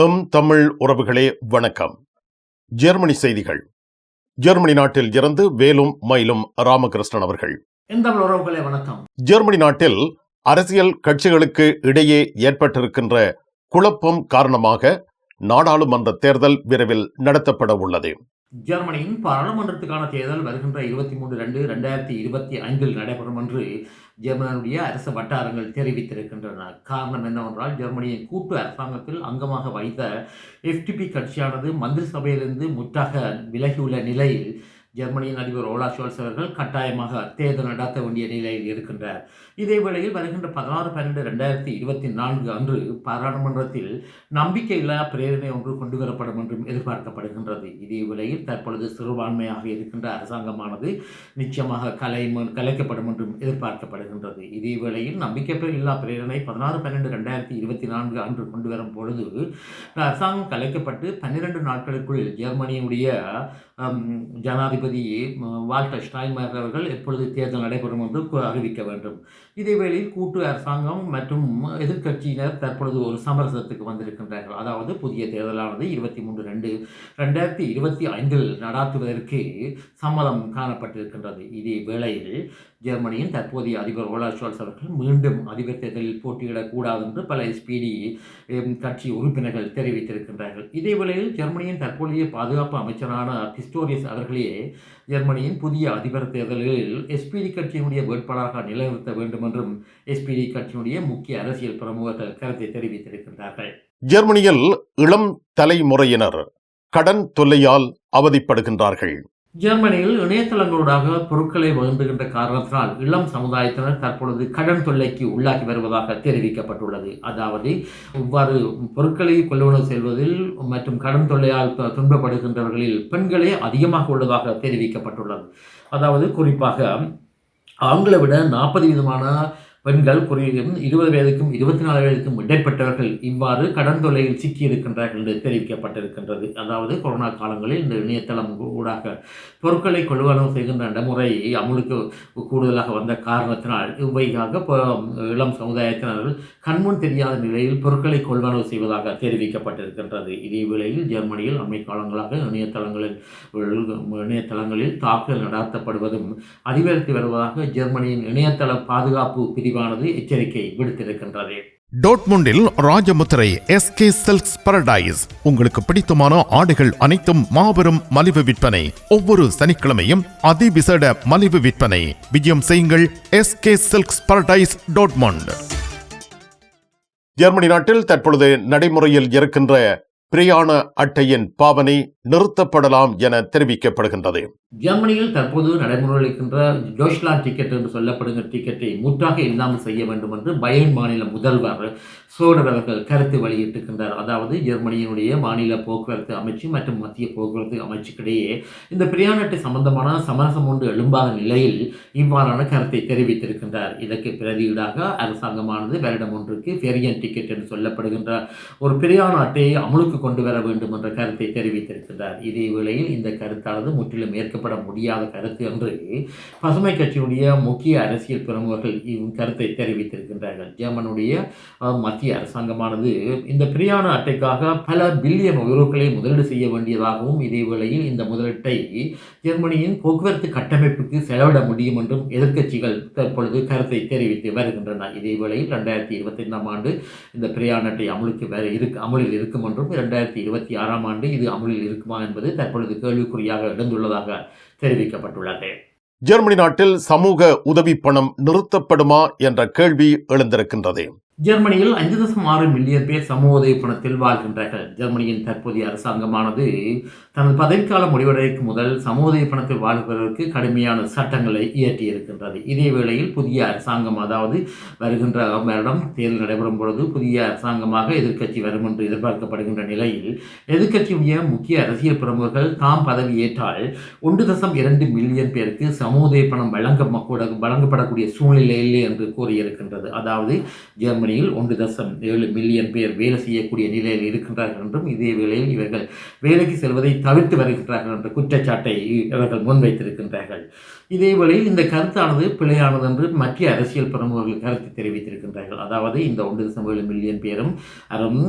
M Tamil உறவுகளே வணக்கம். Germany செய்திகள். ஜெர்மனி நாட்டில் இருந்து வேலும் மயிலும் ராமகிருஷ்ணன் அவர்கள். உறவுகளே வணக்கம். ஜெர்மனி நாட்டில் அரசியல் கட்சிகளுக்கு இடையே ஏற்பட்டிருக்கின்ற குழப்பம் காரணமாக நாடாளுமன்ற தேர்தல் விரைவில் நடத்தப்பட உள்ளது. ஜெர்மனியின் பாராளுமன்றத்துக்கான தேர்தல் வருகின்ற இருபத்தி மூன்று ரெண்டு ரெண்டாயிரத்தி இருபத்தி ஐந்தில் நடைபெறும் என்று ஜெர்மனியுடைய அரசு வட்டாரங்கள் தெரிவித்திருக்கின்றன. காரணம் என்னவென்றால் ஜெர்மனியின் கூட்டு அரசாங்கத்தில் அங்கமாக வைத்த எஃப்டிபி கட்சியானது மந்திரி சபையிலிருந்து முற்றாக விலகியுள்ள நிலையில் ஜெர்மனியின் அதிபர் ஓலா ஷோல்ஸ் அவர்கள் கட்டாயமாக தேர்தல் நடத்த வேண்டிய நிலையில் இருக்கின்றார். இதேவேளையில் வருகின்ற பதினாறு பன்னெண்டு ரெண்டாயிரத்தி இருபத்தி நான்கு அன்று பாராளுமன்றத்தில் நம்பிக்கையில்லா பிரேரணை ஒன்று கொண்டு வரப்படும் என்றும் எதிர்பார்க்கப்படுகின்றது. இதே வேளையில் தற்பொழுது சிறுபான்மையாக இருக்கின்ற அரசாங்கமானது நிச்சயமாக கலை கலைக்கப்படும் என்றும் எதிர்பார்க்கப்படுகின்றது. இதே வேளையில் நம்பிக்கை இல்லா பிரேரணை பதினாறு பன்னெண்டு ரெண்டாயிரத்தி இருபத்தி நான்கு அன்று கொண்டு வரும் பொழுது அரசாங்கம் கலைக்கப்பட்டு பன்னிரண்டு நாட்களுக்குள் ஜெர்மனியுடைய ஜனாதிபதி ஜனாதிபதி வால்டர் ஸ்டாய்மர் அவர்கள் எப்பொழுது தேர்தல் நடைபெறும் என்று அறிவிக்க வேண்டும். இதே வேளையில் கூட்டு அரசாங்கம் மற்றும் எதிர்க்கட்சியினர் தற்பொழுது ஒரு சமரசத்துக்கு வந்திருக்கின்றார்கள் அதாவது புதிய தேர்தலானது இருபத்தி மூன்று ரெண்டு ரெண்டாயிரத்தி இருபத்தி ஐந்தில் நடாத்துவதற்கு சம்மதம் காணப்பட்டிருக்கின்றது. இதே வேளையில் ஜெர்மனியின் தற்போதைய அதிபர் ஓலா ஷோல்ஸ் அவர்கள் மீண்டும் அதிபர் தேர்தலில் போட்டியிடக்கூடாது என்று பல எஸ்பிடி கட்சி உறுப்பினர்கள் தெரிவித்திருக்கின்றார்கள். இதே வேளையில் ஜெர்மனியின் தற்போதைய பாதுகாப்பு அமைச்சரான பிஸ்டோரியஸ் அவர்களே ஜெர்மனியின் புதிய அதிபர் தேர்தலில் எஸ்பிடி கட்சியினுடைய வேட்பாளராக நிலைநிறுத்த வேண்டும் என்றும் எஸ்பிடி கட்சியினுடைய முக்கிய அரசியல் பிரமுகர்கள் கருத்தை தெரிவித்திருக்கின்றார்கள். ஜெர்மனியில் இளம் தலைமுறையினர் கடன் தொல்லையால் அவதிப்படுகின்றார்கள். ஜெர்மனியில் இணையதளங்களூடாக பொருட்களை வகுந்துகின்ற காரணத்தினால் இளம் சமுதாயத்தினர் தற்பொழுது கடன் தொல்லைக்கு உள்ளாகி வருவதாக தெரிவிக்கப்பட்டுள்ளது. அதாவது இவ்வாறு பொருட்களை கொள்வனவு செல்வதில் மற்றும் கடன் தொல்லையால் துன்பப்படுகின்றவர்களில் பெண்களே அதிகமாக உள்ளதாக தெரிவிக்கப்பட்டுள்ளது. அதாவது குறிப்பாக ஆண்களை விட நாற்பது விதமான பெண்கள் குறையும் இருபது வயதுக்கும் இருபத்தி நாலு வயதுக்கும் இடைப்பட்டவர்கள் இவ்வாறு கடன் தொல்லையில் சிக்கியிருக்கின்றார்கள் என்று தெரிவிக்கப்பட்டிருக்கின்றது. அதாவது கொரோனா காலங்களில் இந்த இணையதளம் ஊடாக பொருட்களை கொள்வனவு செய்கின்ற நடைமுறை அமுலுக்கு கூடுதலாக வந்த காரணத்தினால் இவ்வையாக இளம் சமுதாயத்தினர்கள் கண்முன் தெரியாத நிலையில் பொருட்களை கொள்வனவு செய்வதாக தெரிவிக்கப்பட்டிருக்கின்றது. இதே வேளையில் ஜெர்மனியில் அண்மை காலங்களாக இணையதளங்களில் இணையதளங்களில் தாக்குதல் நடத்தப்படுவதும் அதிகரித்து வருவதாக ஜெர்மனியின் இணையதள பாதுகாப்பு பிரிவு பிரிவானது எச்சரிக்கை விடுத்திருக்கின்றது. டோட்முண்டில் ராஜமுத்திரை எஸ்கே சில்க்ஸ் பரடைஸ் உங்களுக்கு பிடித்தமான ஆடைகள் அனைத்தும் மாபெரும் மலிவு விற்பனை. ஒவ்வொரு சனிக்கிழமையும் அதிவிசேட மலிவு விற்பனை. விஜயம் செய்யுங்கள் SK silks paradise Dortmund. Germany நாட்டில் தற்பொழுது நடைமுறையில் இருக்கின்ற பிரயாண அட்டையின் பாவனை நிறுத்தப்படலாம் என தெரிவிக்கப்படுகின்றது. ஜெர்மனியில் தற்போது நடைமுறையில் இருக்கின்ற ஜோஷ்லா டிக்கெட் என்று சொல்லப்படுகிற டிக்கெட்டை முற்றாக இல்லாமல் செய்ய வேண்டும் என்று பயன் மாநில முதல்வர் சோடர் அவர்கள் கருத்து வெளியிட்டிருக்கின்றார். அதாவது ஜெர்மனியினுடைய மாநில போக்குவரத்து அமைச்சு மற்றும் மத்திய போக்குவரத்து அமைச்சுக்கிடையே இந்த பிரயாண அட்டை சம்பந்தமான சமரசம் ஒன்று எழும்பாத நிலையில் இவ்வாறான கருத்தை தெரிவித்திருக்கின்றார். இதற்கு பிரதியீடாக அரசாங்கமானது வருடம் ஒன்றுக்கு பெரியன் டிக்கெட் என்று சொல்லப்படுகின்ற ஒரு பிரயாண அட்டையை அமலுக்கு கொண்டு வர வேண்டும் என்ற கருத்தை தெரிவித்திருக்கின்றார். இதே வேளையில் இந்த கருத்தானது முற்றிலும் ஏற்கப்பட முடியாத கருத்து என்று பசுமை கட்சியுடைய முக்கிய அரசியல் பிரமுகர்கள் இவ் கருத்தை தெரிவித்திருக்கின்றார்கள். ஜெர்மனுடைய மத்திய அரசாங்கமானது இந்த பிரியாண அட்டைக்காக பல பில்லியன் யூரோக்களை முதலீடு செய்ய வேண்டியதாகவும் இதே வேளையில் இந்த முதலீட்டை ஜெர்மனியின் போக்குவரத்து கட்டமைப்புக்கு செலவிட முடியும் என்றும் எதிர்க்கட்சிகள் தற்பொழுது கருத்தை தெரிவித்து வருகின்றன. இதே வேளையில் ரெண்டாயிரத்தி இருபத்தி ஐந்தாம் ஆண்டு இந்த பிரியாண அட்டை அமலுக்கு வர இருக்கு அமலில் இருக்கும் என்றும் இரண்டாயிரத்தி இருபத்தி ஆறாம் ஆண்டு இது அமலில் இருக்குமா என்பது தற்பொழுது கேள்விக்குறியாக எழுந்துள்ளதாக தெரிவிக்கப்பட்டுள்ளது. ஜெர்மனி நாட்டில் சமூக உதவி பணம் நிறுத்தப்படுமா என்ற கேள்வி எழுந்திருக்கின்றது. ஜெர்மனியில் ஐந்து தசம் ஆறு மில்லியன் பேர் சமூக உதவி பணத்தில் வாழ்கின்றார்கள். ஜெர்மனியின் தற்போதைய அரசாங்கமானது தனது பதவிக்காலம் முடிவடைக்கும் முதல் சமூக உதவி பணத்தில் வாழ்பவர்களுக்கு கடுமையான சட்டங்களை இயற்றியிருக்கின்றது. இதே வேளையில் புதிய அரசாங்கம் அதாவது வருகின்ற வருடம் தேர்தல் நடைபெறும் பொழுது புதிய அரசாங்கமாக எதிர்க்கட்சி வரும் என்று எதிர்பார்க்கப்படுகின்ற நிலையில் எதிர்க்கட்சியுடைய முக்கிய அரசியல் பிரமுகர்கள் தாம் பதவி ஏற்றால் ஒன்று தசம் இரண்டு மில்லியன் பேருக்கு சமூக உதவி பணம் வழங்க கூட வழங்கப்படக்கூடிய சூழ்நிலை இல்லை என்று கூறியிருக்கின்றது. அதாவது ஜெர்மனி ஜெர்மனியில் ஒன்று தசம் ஏழு மில்லியன் பேர் வேலை செய்யக்கூடிய நிலையில் இருக்கின்றார்கள் என்றும் இதே வேளையில் இவர்கள் வேலைக்கு செல்வதை தவிர்த்து வருகின்றார்கள் என்ற குற்றச்சாட்டை இவர்கள் முன்வைத்திருக்கின்றார்கள். இதே வேளையில் இந்த கருத்தானது பிழையானது என்று மத்திய அரசியல் பிரமுகர்கள் கருத்து தெரிவித்திருக்கின்றார்கள். அதாவது இந்த ஒன்று தசம் ஏழு மில்லியன் பேரும் அரும்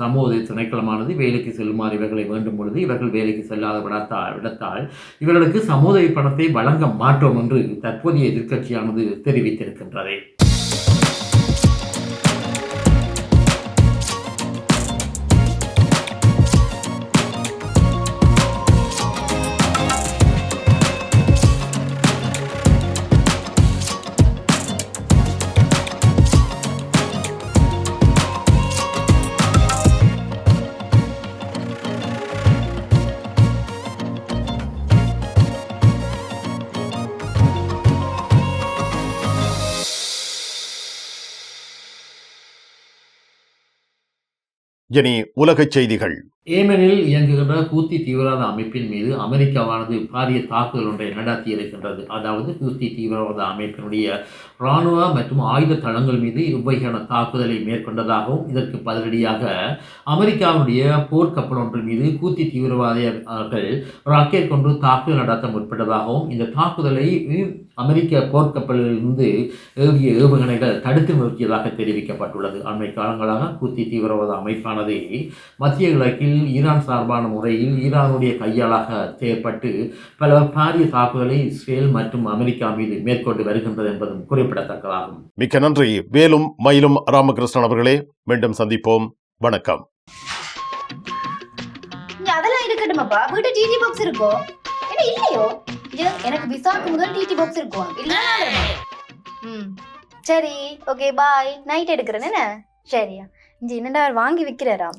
சமூக துணைக்களமானது திணைக்களமானது வேலைக்கு செல்லுமாறு இவர்களை வேண்டும் பொழுது இவர்கள் வேலைக்கு செல்லாத விடத்தால் விடத்தால் இவர்களுக்கு சமூக பணத்தை வழங்க மாட்டோம் என்று தற்போதைய எதிர்க்கட்சியானது தெரிவித்திருக்கின்றது. இனி உலகச் செய்திகள். ஏமனில் இயங்குகின்ற ஹூத்தி தீவிரவாத அமைப்பின் மீது அமெரிக்காவானது பாரிய தாக்குதல் ஒன்றை நடத்தி இருக்கின்றது. அதாவது ஹூத்தி தீவிரவாத அமைப்பினுடைய இராணுவ மற்றும் ஆயுத தளங்கள் மீது இவ்வகையான தாக்குதலை மேற்கொண்டதாகவும் இதற்கு பதிலடியாக அமெரிக்காவுடைய போர்க்கப்பல் ஒன்று மீது கூத்தி தீவிரவாதிகள் ராக்கெட் கொண்டு தாக்குதல் நடத்த முற்பட்டதாகவும் இந்த தாக்குதலை அமெரிக்க போர்க்கப்பலிலிருந்து ஏவிய ஏவுகணைகள் தடுத்து நிறுத்தியதாக தெரிவிக்கப்பட்டுள்ளது. அண்மை காலங்களாக கூத்தி தீவிரவாத அமைப்பானது மத்திய கிழக்கில் ஈரான் சார்பான முறையில் ஈரானுடைய கையாளாக செயற்பட்டு பல பாரிய தாக்குதலை இஸ்ரேல் மற்றும் அமெரிக்கா மீது மேற்கொண்டு வருகின்றது என்பதும் குறிப்பிடத்தக்கதாகும். மிக்க நன்றி. வேலும் மயிலும் ராமகிருஷ்ணன் அவர்களே மீண்டும் சந்திப்போம். வணக்கம். அதெல்லாம் இருக்கட்டுமாப்பா? வீட்டு டிடி பாக்ஸ் இருக்கோ? என்ன இல்லையோ? எனக்கு விசாக்கு முதல் டிடி பாக்ஸ் இருக்கும் இல்ல. ம். சரி ஓகே பாய் நைட் எடுக்கிறேன் என்ன? சரியா. இங்க என்னடா அவர் வாங்கி விக்கிறாராம்